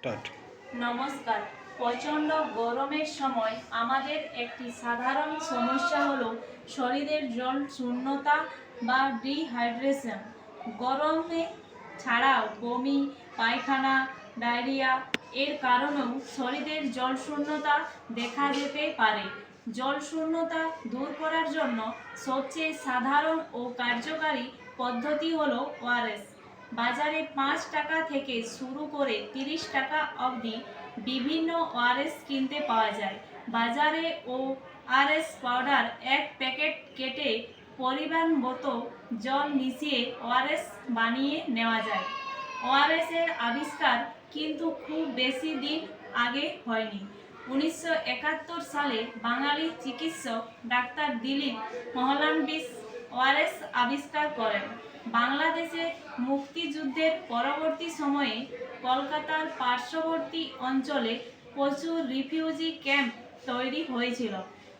Start. নমস্কার। প্রচণ্ড গরমের সময় আমাদের একটি সাধারণ সমস্যা হলো শরীরের জল শূন্যতা বা ডিহাইড্রেশন গরমে ছাড়াও বমি, পায়খানা, ডায়রিয়া এর কারণেও শরীরের জল শূন্যতা দেখা যেতে পারে। জল শূন্যতা দূর করার জন্য সবচেয়ে সাধারণ ও কার্যকারী পদ্ধতি হলো ওআরএস বাজারে পাঁচ টাকা থেকে শুরু করে তিরিশ টাকা অবধি বিভিন্ন ওআরএস কিনতে পাওয়া যায়। বাজারে ও আরএস পাউডার এক প্যাকেট কেটে পরিমাণ মতো জল মিশিয়ে ওআরএস বানিয়ে নেওয়া যায়। ওআরএস এর আবিষ্কার কিন্তু খুব বেশি দিন আগে হয়নি। উনিশশো একাত্তর সালে বাঙালি চিকিৎসক ডাক্তার দিলীপ মহলানবিশ ওআরএস আবিষ্কার করেন। বাংলাদেশে মুক্তিযুদ্ধের পরবর্তী সময়ে কলকাতার পার্শ্ববর্তী অঞ্চলে প্রচুর রিফিউজি ক্যাম্প তৈরি হয়েছিল।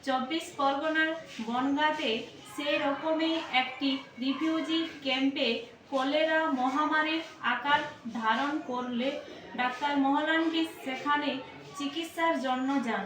চব্বিশ পরগনার বনগাঁতে সেই রকমই একটি রিফিউজি ক্যাম্পে কলেরা মহামারীর আকার ধারণ করলে ডাক্তার মহলানবিশ সেখানে চিকিৎসার জন্য যান।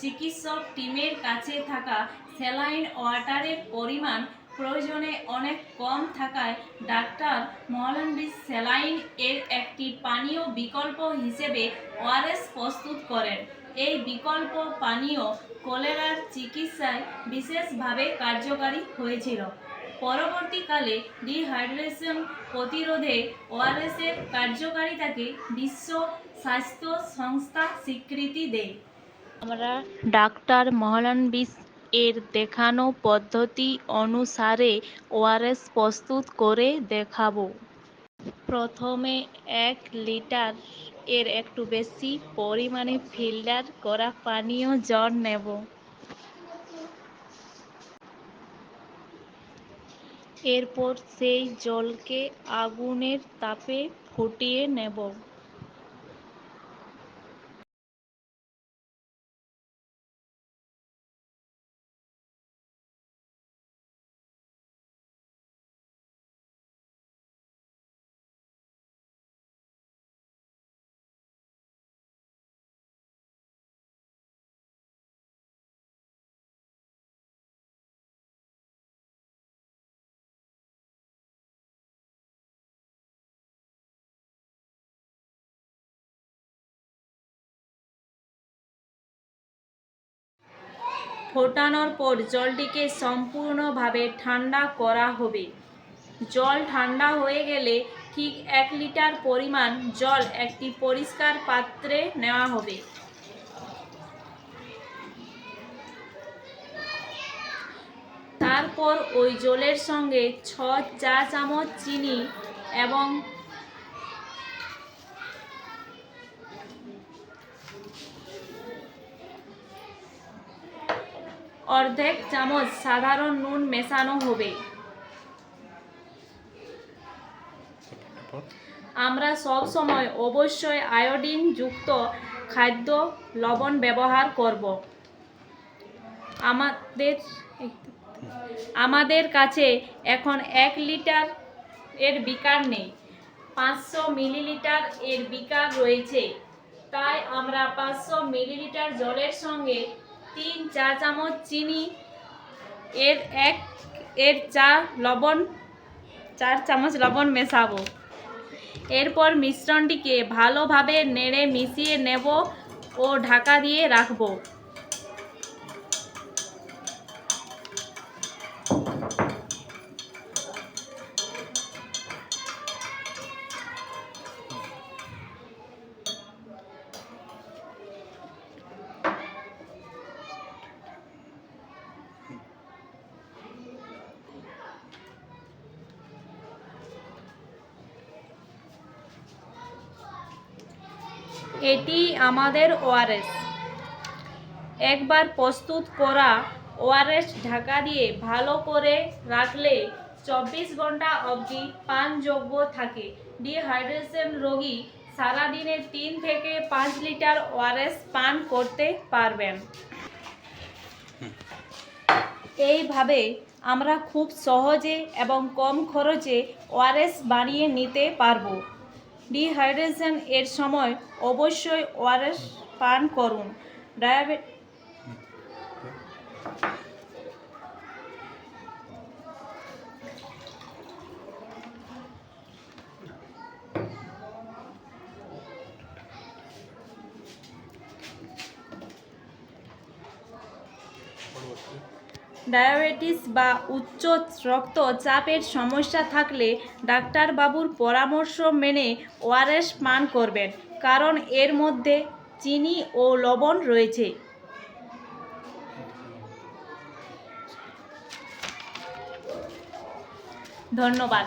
চিকিৎসক টিমের কাছে থাকা স্যালাইন ওয়াটারের পরিমাণ প্রয়োজনে অনেক কম থাকায় ডাক্তার মহলানবিশ স্যালাইন এর একটি পানীয় বিকল্প হিসেবে ওআরএস প্রস্তুত করেন। এই বিকল্প পানীয় কলেরার চিকিৎসায় বিশেষভাবে কার্যকারী হয়েছিল। পরবর্তীকালে ডিহাইড্রেশন প্রতিরোধে ওআরএসের কার্যকারিতাকে বিশ্ব স্বাস্থ্য সংস্থা স্বীকৃতি দেয়। আমরা ডাক্তার মহলানবিশ এর দেখানো পদ্ধতি অনুসারে ওআরএস প্রস্তুত করে দেখাবো। প্রথমে এক লিটার এর একটু বেশি পরিমাণে ফিল্টার করা পানীয় জল নেব। এরপর সেই জলকে আগুনের তাপে ফুটিয়ে নেব। ফোটানোর পর জলটিকে সম্পূর্ণভাবে ঠান্ডা করা হবে। জল ঠান্ডা হয়ে গেলে ঠিক এক লিটার পরিমাণ জল একটি পরিষ্কার পাত্রে নেওয়া হবে। তারপর ওই জলের সঙ্গে ছ চা চামচ চিনি এবং অর্ধেক চামচ সাধারণ নুন মেশানো হবে। আমরা সব সময় অবশ্যই আয়োডিন যুক্ত খাদ্য লবণ ব্যবহার করব। আমাদের আমাদের কাছে এখন এক লিটার এর বিকার নেই, পাঁচশো মিলিলিটার এর বিকার রয়েছে। তাই আমরা পাঁচশো মিলিলিটার জলের সঙ্গে তিন চা চামচ চিনি, এর এক, এর চা লবণ, চার চামচ লবণ মেশাবো। এরপর মিশ্রণটিকে ভালোভাবে নেড়ে মিশিয়ে নেব ও ঢাকা দিয়ে রাখব। এটি আমাদের ওআরএস। একবার প্রস্তুত করা ওআরএস ঢাকা দিয়ে ভালো করে রাখলে চব্বিশ ঘণ্টা অবধি পানযোগ্য থাকে। ডিহাইড্রেশন রোগী সারাদিনে তিন থেকে পাঁচ লিটার ওআরএস পান করতে পারবেন। এইভাবে আমরা খুব সহজে এবং কম খরচে ওআরএস বানিয়ে নিতে পারব। ডিহাইড্রেশন এর সময় অবশ্যই ওআরএস পান করুন। ডায়াবেট পরবর্তী। ডায়াবেটিস বা উচ্চ রক্তচাপের সমস্যা থাকলে ডাক্তারবাবুর পরামর্শ মেনে ওআরএস পান করবেন, কারণ এর মধ্যে চিনি ও লবণ রয়েছে। ধন্যবাদ।